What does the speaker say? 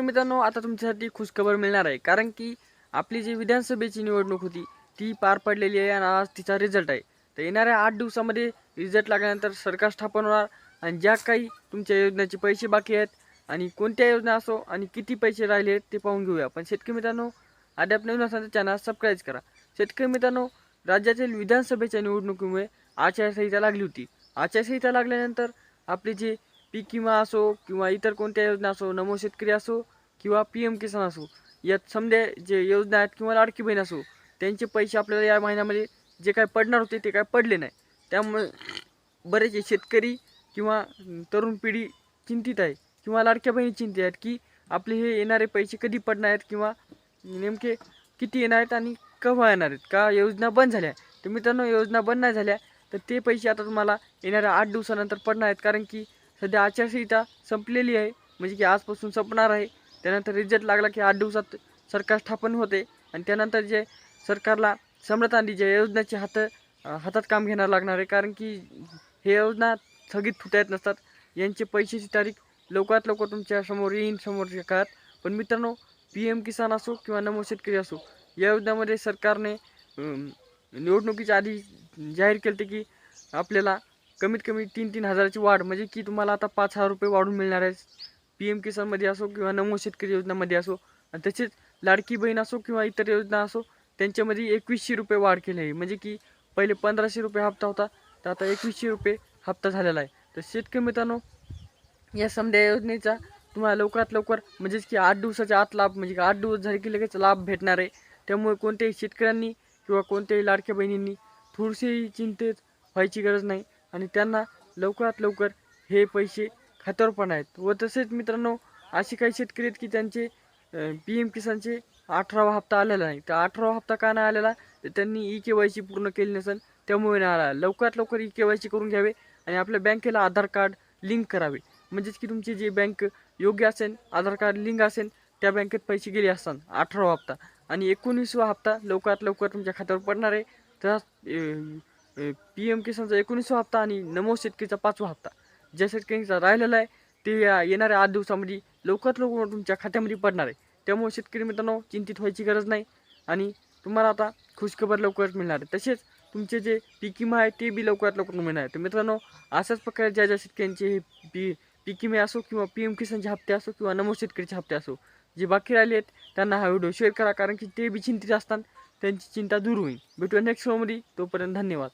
मित्रांनो आता तुमच्यासाठी खुशखबर मिळणार आहे. कारण की आपली जी विधानसभेची निवडणूक होती ती पार पडलेली आहे आणि आज तिचा रिझल्ट आहे. तर येणाऱ्या आठ दिवसामध्ये रिझल्ट लागल्यानंतर सरकार स्थापन होणार आणि ज्या काही तुमच्या योजनेचे पैसे बाकी आहेत आणि कोणत्या योजना असो आणि किती पैसे राहिले आहेत ते पाहून घेऊया. पण शेतकरी मित्रांनो अद्याप नवीन असाल तर चॅनल सबस्क्राईब करा. शेतकरी मित्रांनो राज्यातील विधानसभेच्या निवडणुकीमुळे आचारसंहिता लागली होती. आचारसंहिता लागल्यानंतर आपले जे पीक विमा असो किंवा इतर कोणत्या योजना असो नमो शेतकरी असो किंवा पी एम किसान असो यात समजा जे योजना आहेत किंवा लाडकी बहीण असो त्यांचे पैसे आपल्याला या महिन्यामध्ये जे काय पडणार होते ते काय पडले नाही. त्यामुळे बरेचसे शेतकरी किंवा तरुण पिढी चिंतित आहे किंवा लाडक्या बहिणी चिंतित आहेत की आपले हे येणारे पैसे कधी पडणार आहेत किंवा नेमके किती येणार आहेत आणि केव्हा येणार आहेत? का योजना बंद झाल्या? तर मित्रांनो योजना बंद नाही झाल्या तर ते पैसे आता तुम्हाला येणाऱ्या आठ दिवसानंतर पडणार आहेत. कारण की सध्या आचारसंहिता संपलेली आहे. म्हणजे की आजपासून संपणार आहे. त्यानंतर रिझल्ट लागला की आठ दिवसात सरकार स्थापन होते. आणि त्यानंतर जे सरकारला सम्राट ज्या योजनेचे हात हातात काम घेणार लागणार आहे. कारण की हे योजना स्थगित होता येत नसतात. यांचे पैशाची तारीख लवकरात लवकर तुमच्यासमोर येईन समोरच्या काळात. पण मित्रांनो पी एम किसान असो किंवा नमो शेतकरी असो या योजनेमध्ये सरकारने निवडणुकीच्या आधी जाहीर केलं होते की आपल्याला कमीत कमी तीन तीन हजाराची वाढ. म्हणजे की तुम्हाला आता पाच हजार रुपये वाढून मिळणार आहे पी एम किसानमध्ये असो किंवा नमो शेतकरी योजनामध्ये असो आणि तसेच लाडकी बहीण असो किंवा इतर योजना असो त्यांच्यामध्ये एकवीसशे रुपये वाढ केली आहे. म्हणजे की पहिले पंधराशे रुपये हप्ता होता तर आता एकवीसशे रुपये हप्ता झालेला आहे. तर शेतकरी मित्रांनो या समध्या योजनेचा तुम्हाला लवकरात लवकर म्हणजेच की आठ दिवसाच्या आत लाभ म्हणजे की आठ दिवस झाले की लगेच लाभ भेटणार आहे. त्यामुळे कोणत्याही शेतकऱ्यांनी किंवा कोणत्याही लाडक्या बहिणींनी थोडीशी चिंतेत व्हायची गरज नाही. आणि त्यांना लवकरात लवकर हे पैसे खात्यावर पण आहेत. व तसेच मित्रांनो असे काही शेतकरी आहेत की त्यांचे पी एम किसानचे अठरावा हप्ता आलेला नाही. तर अठरावा हप्ता का नाही आलेला? तर त्यांनी ई के वाय सी पूर्ण केली नसेल त्यामुळे नाही आला. लवकरात लवकर ई के वाय सी करून घ्यावे आणि आपल्या बँकेला आधार कार्ड लिंक करावे. म्हणजेच की तुमची जी बँक योग्य असेल आधार कार्ड लिंक असेल त्या बँकेत पैसे गेले असतात. अठरावा हप्ता. आणि एकोणीसवा हप्ता लवकरात लवकर तुमच्या खात्यावर पडणार आहे. तर पी एम किसानचा एकोणीसवा हप्ता आणि नमो शेतकरीचा पाचवा हप्ता. ज्या शेतकऱ्यांचा राहिलेला आहे ते येणाऱ्या आठ दिवसामध्ये लवकरात लवकर तुमच्या खात्यामध्ये पडणार आहे. त्यामुळे शेतकरी मित्रांनो चिंतित व्हायची गरज नाही आणि तुम्हाला आता खुशखबर लवकरच मिळणार आहे. तसेच तुमचे जे पिकिमा आहे ते बी लवकरात लवकर मिळणार आहे. तर मित्रांनो अशाच प्रकारे ज्या ज्या शेतकऱ्यांचे हे पी पिकिमे असो किंवा पी एम किसानचे हप्ते असो किंवा नमो शेतकरीचे हप्ते असो जे बाकी राहिले आहेत त्यांना हा व्हिडिओ शेअर करा. कारण की ते बी चिंतित असतात त्यांची चिंता दूर होईल. भेटूया नेक्स्ट शोमध्ये तोपर्यंत धन्यवाद.